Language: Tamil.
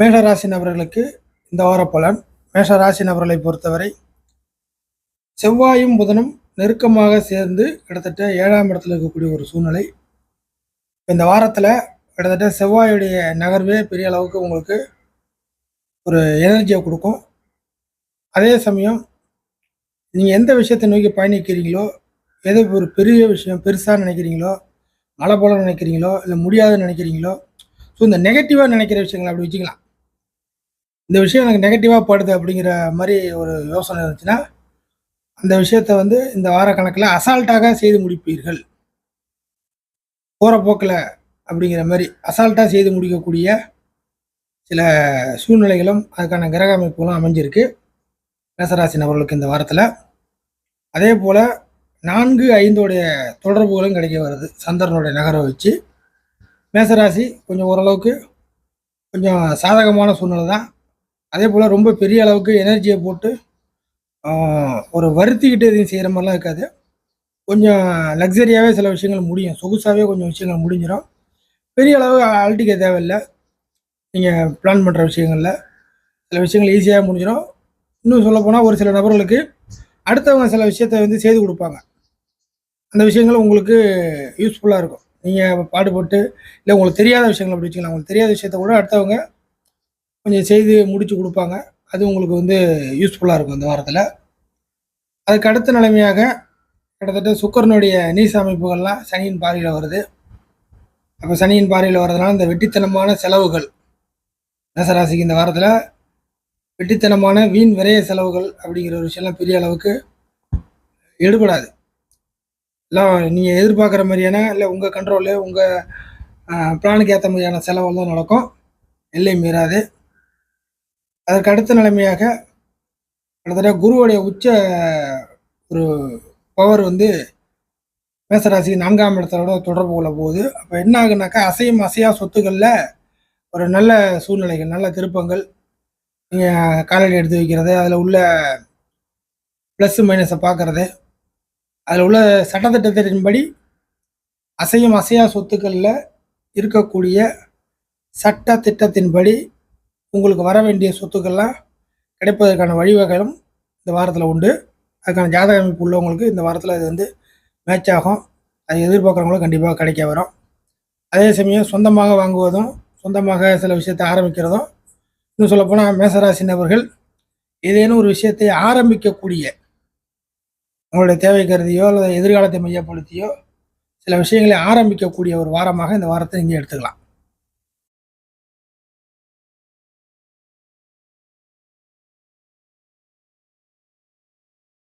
மேஷராசி நபர்களுக்கு இந்த வார பலன் மேஷராசி நபர்களை பொறுத்தவரை செவ்வாயும் புதனும் நெருக்கமாக சேர்ந்து கிட்டத்தட்ட ஏழாம் இடத்துல இருக்கக்கூடிய ஒரு சூழ்நிலை. இந்த வாரத்தில் கிட்டத்தட்ட செவ்வாயுடைய நகர்வே பெரிய அளவுக்கு உங்களுக்கு ஒரு எனர்ஜியை கொடுக்கும். அதே சமயம் நீங்கள் எந்த விஷயத்தை நோக்கி பயணிக்கிறீங்களோ எது ஒரு பெரிய விஷயம் பெருசாக நினைக்கிறீங்களோ மழை போல நினைக்கிறீங்களோ இல்லை முடியாதுன்னு நினைக்கிறீங்களோ ஸோ இந்த நெகட்டிவாக நினைக்கிற விஷயங்களை அப்படி வச்சுக்கலாம். இந்த விஷயம் எனக்கு நெகட்டிவாக படுது அப்படிங்கிற மாதிரி ஒரு யோசனை இருந்துச்சுன்னா அந்த விஷயத்தை வந்து இந்த வார கணக்கில் அசால்ட்டாக செய்து முடிப்பீர்கள். போகிற போக்கில் அப்படிங்கிற மாதிரி அசால்ட்டாக செய்து முடிக்கக்கூடிய சில சூழ்நிலைகளும் அதுக்கான கிரக அமைப்புகளும் அமைஞ்சிருக்கு. மேசராசி நபர்களுக்கு இந்த வாரத்தில். அதே போல் நான்கு ஐந்தோடைய தொடர்புகளும் கிடைக்க வருது. சந்திரனுடைய நகரை வச்சு மேசராசி கொஞ்சம் ஓரளவுக்கு கொஞ்சம் சாதகமான சூழ்நிலை தான். அதே போல் ரொம்ப பெரிய அளவுக்கு எனர்ஜியை போட்டு ஒரு வருத்திக்கிட்டு எதையும் செய்கிற மாதிரிலாம் இருக்காது. கொஞ்சம் லக்ஸரியாகவே சில விஷயங்கள் முடியும். சொகுசாகவே கொஞ்சம் விஷயங்கள் முடிஞ்சிடும் பெரிய அளவு அழட்டிக்க தேவையில்லை. நீங்கள் பிளான் பண்ணுற விஷயங்களில் சில விஷயங்கள் ஈஸியாக முடிஞ்சிடும் இன்னும் சொல்லப்போனால் ஒரு சில நபர்களுக்கு அடுத்தவங்க சில விஷயத்தை வந்து செய்து கொடுப்பாங்க. அந்த விஷயங்கள் உங்களுக்கு யூஸ்ஃபுல்லாக இருக்கும். நீங்கள் பாடுபட்டு இல்லை உங்களுக்கு தெரியாத விஷயங்கள் அப்படி வச்சுக்கலாம். உங்களுக்கு தெரியாத விஷயத்த கூட அடுத்தவங்க கொஞ்சம் செய்து முடித்து கொடுப்பாங்க. அது உங்களுக்கு வந்து யூஸ்ஃபுல்லாக இருக்கும் இந்த வாரத்தில். அதுக்கு அடுத்த நிலைமையாக கிட்டத்தட்ட சுக்கரனுடைய நீச அமைப்புகள்லாம் சனியின் பார்வையில் வருது. அப்போ சனியின் பார்வையில் வர்றதுனால இந்த வெட்டித்தனமான செலவுகள் மேசராசிக்கு இந்த வாரத்தில் வெட்டித்தனமான வீண் விரைய செலவுகள் அப்படிங்கிற ஒரு விஷயம்லாம் பெரிய அளவுக்கு எடுபடாது. எல்லாம் நீங்கள் எதிர்பார்க்குற மாதிரியான இல்லை உங்கள் கண்ட்ரோலு உங்கள் பிளானுக்கு ஏற்ற மாதிரியான செலவெல்லாம் நடக்கும். எல்லை மீறாது. அதற்கு அடுத்த நிலைமையாக கிட்டத்தட்ட குருவுடைய உச்ச ஒரு பவர் வந்து மேசராசி நான்காம் இடத்தோட தொடர்பு கொள்ள போகுது. அப்போ என்ன ஆகுனாக்கா அசையும் அசையா சொத்துக்களில் ஒரு நல்ல சூழ்நிலைகள் நல்ல திருப்பங்கள் நீங்கள் காலையில் எடுத்து வைக்கிறது அதில் உள்ள ப்ளஸ் மைனஸை பார்க்குறது அதில் உள்ள சட்டத்திட்டத்தின்படி அசையும் அசையா சொத்துக்களில் இருக்கக்கூடிய சட்ட திட்டத்தின்படி உங்களுக்கு வர வேண்டிய சொத்துக்கள்லாம் கிடைப்பதற்கான வழிவகைகளும் இந்த வாரத்தில் உண்டு. அதுக்கான ஜாதக அமைப்பு உள்ளவங்களுக்கு இந்த வாரத்தில் இது வந்து மேட்ச் ஆகும். அதை எதிர்பார்க்குறவங்களும் கண்டிப்பாக கிடைக்க வரும். அதே சமயம் சொந்தமாக வாங்குவதும் சொந்தமாக சில விஷயத்தை ஆரம்பிக்கிறதும் இன்னும் சொல்லப்போனால் மேசராசி நபர்கள் ஏதேனும் ஒரு விஷயத்தை ஆரம்பிக்கக்கூடிய உங்களுடைய தேவை கருதியோ அல்லது எதிர்காலத்தை மையப்படுத்தியோ சில விஷயங்களை ஆரம்பிக்கக்கூடிய ஒரு வாரமாக இந்த வாரத்தை நீங்கள் எடுத்துக்கலாம்.